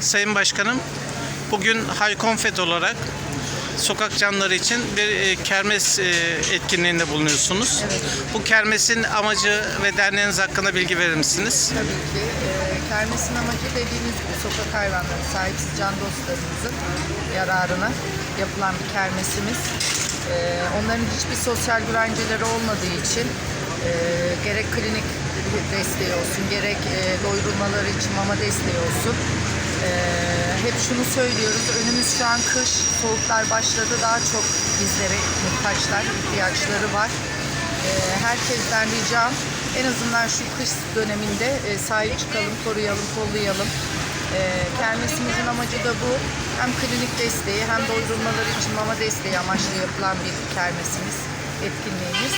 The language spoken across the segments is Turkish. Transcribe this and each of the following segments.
Sayın Başkanım, bugün High Haykonfet olarak sokak canları için bir e, kermes e, etkinliğinde bulunuyorsunuz. Bu kermesin amacı ve derneğiniz hakkında bilgi verir misiniz? Tabii ki. E, kermesin amacı dediğiniz gibi sokak hayvanları, sahipsiz can dostlarımızın yararına yapılan bir kermesimiz. Onların hiçbir sosyal güvenceleri olmadığı için gerek klinik desteği olsun, gerek doyurulmaları için mama desteği olsun. E, hep şunu söylüyoruz, önümüz şu an kış, soğuklar başladı, daha çok bizlere muhtaçlar, ihtiyaçları var. Ee, herkesten ricam en azından şu kış döneminde e, sahip çıkalım, koruyalım, kollayalım. Ee, kermesimizin amacı da bu. Hem klinik desteği hem doyurulmaları için mama desteği amaçlı yapılan bir kermesimiz, etkinliğimiz.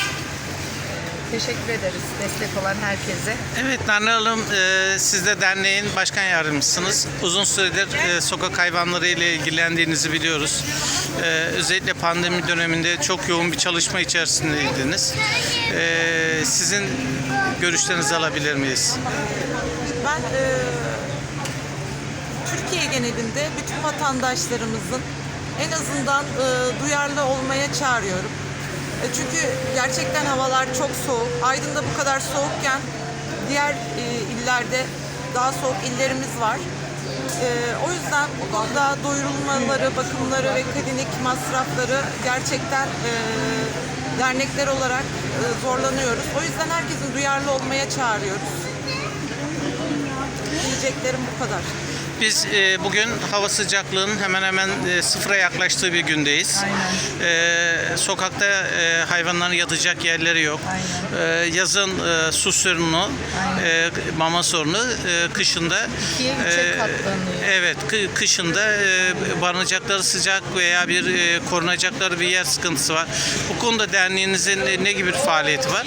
Teşekkür ederiz destek olan herkese. Evet Narlı Hanım, e, siz de derneğin başkan yardımcısınız. Uzun süredir e, sokak hayvanları ile ilgilendiğinizi biliyoruz. E, özellikle pandemi döneminde çok yoğun bir çalışma içerisindeydiniz. E, sizin görüşlerinizi alabilir miyiz? Ben e, Türkiye genelinde bütün vatandaşlarımızın en azından e, duyarlı olmaya çağırıyorum. E, çünkü gerçekten havalar çok soğuk. Aydın'da bu kadar soğukken diğer e, illerde daha soğuk illerimiz var. E, o yüzden bu konuda doyurulmaları, bakımları ve klinik masrafları gerçekten e, dernekler olarak e, zorlanıyoruz. O yüzden herkesin duyarlı olmaya çağırıyoruz. Diyeceklerim bu kadar. Biz e, bugün hava sıcaklığının hemen hemen e, sıfıra yaklaştığı bir gündeyiz. E, sokakta e, hayvanların yatacak yerleri yok. E, yazın e, su sorunu, e, mama sorunu, e, kışında katlanıyor. Evet, kı- kışında e, barınacakları sıcak veya bir e, korunacakları bir yer sıkıntısı var. Bu konuda derneğinizin e, ne gibi bir faaliyeti var?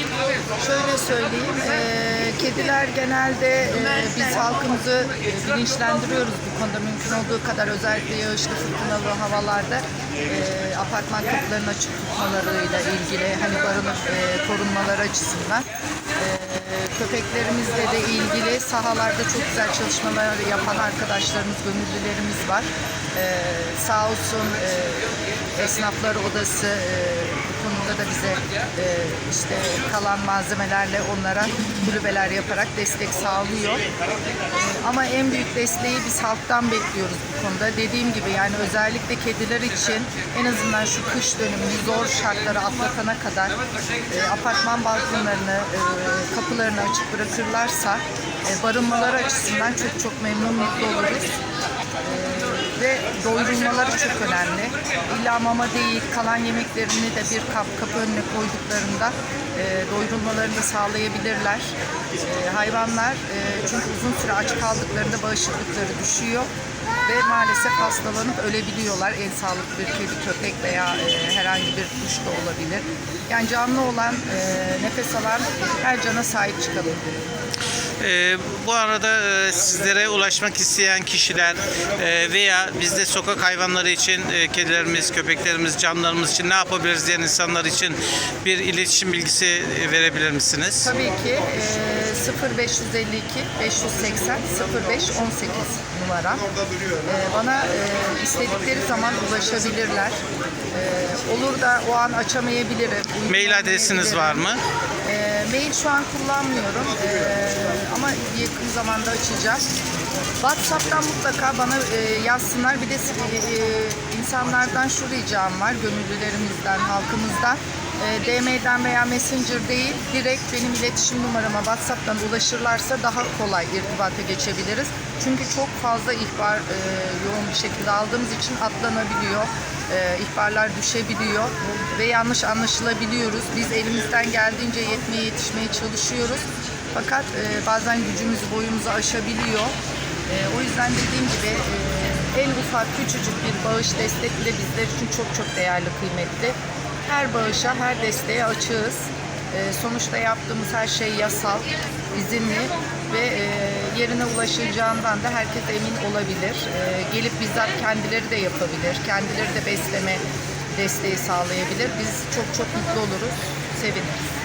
Şöyle söyleyeyim, eee, kediler genelde eee, biz halkımızı bilinçlendiriyoruz bu konuda mümkün olduğu kadar özellikle yağışlı fırtınalı havalarda eee, apartman kapılarının açık tutmalarıyla ilgili hani barınıp eee, korunmaları açısından köpeklerimizle de ilgili sahalarda çok güzel çalışmalar yapan arkadaşlarımız, gönüllülerimiz var. Sağ olsun esnaflar odası konuda da bize e, işte kalan malzemelerle onlara kulübeler yaparak destek sağlıyor. E, ama en büyük desteği biz halktan bekliyoruz bu konuda. Dediğim gibi yani özellikle kediler için en azından şu kış dönemini zor şartları atlatana kadar e, apartman balkonlarını, e, kapılarını açık bırakırlarsa e, barınmaları açısından çok çok memnun mutlu oluruz ve doyurulmaları çok önemli. İlla mama değil, kalan yemeklerini de bir kap kapı önüne koyduklarında e, doyurulmalarını da sağlayabilirler. E, hayvanlar e, çünkü uzun süre aç kaldıklarında bağışıklıkları düşüyor ve maalesef hastalanıp ölebiliyorlar. En sağlıklı bir kedi, köpek veya e, herhangi bir kuş da olabilir. Yani canlı olan, e, nefes alan her cana sahip çıkalım. Ee, bu arada e, sizlere ulaşmak isteyen kişiler e, veya bizde sokak hayvanları için e, kedilerimiz, köpeklerimiz, canlarımız için ne yapabiliriz diyen insanlar için bir iletişim bilgisi e, verebilir misiniz? Tabii ki e, 0552 580 05 18 numara. E, bana e, istedikleri zaman ulaşabilirler. E, olur da o an açamayabilirim. Mail adresiniz var mı? Mail şu an kullanmıyorum E, ama yakın zamanda açacağım. WhatsApp'tan mutlaka bana e, yazsınlar. Bir de e, e, insanlardan şu ricam var, gönüllülerimizden, halkımızdan. E, DM'den veya Messenger değil, direkt benim iletişim numarama WhatsApp'tan ulaşırlarsa daha kolay irtibata geçebiliriz. Çünkü çok fazla ihbar e, yoğun bir şekilde aldığımız için atlanabiliyor, e, ihbarlar düşebiliyor ve yanlış anlaşılabiliyoruz. Biz elimizden geldiğince yetmeye yetişmeye çalışıyoruz. Fakat e, bazen gücümüzü boyumuzu aşabiliyor. E, o yüzden dediğim gibi e, en ufak küçücük bir bağış destek bile bizler için çok çok değerli, kıymetli. Her bağışa, her desteğe açığız. E, sonuçta yaptığımız her şey yasal, izinli ve e, yerine ulaşılacağından da herkes emin olabilir. E, gelip bizzat kendileri de yapabilir, kendileri de besleme desteği sağlayabilir. Biz çok çok mutlu oluruz, seviniriz.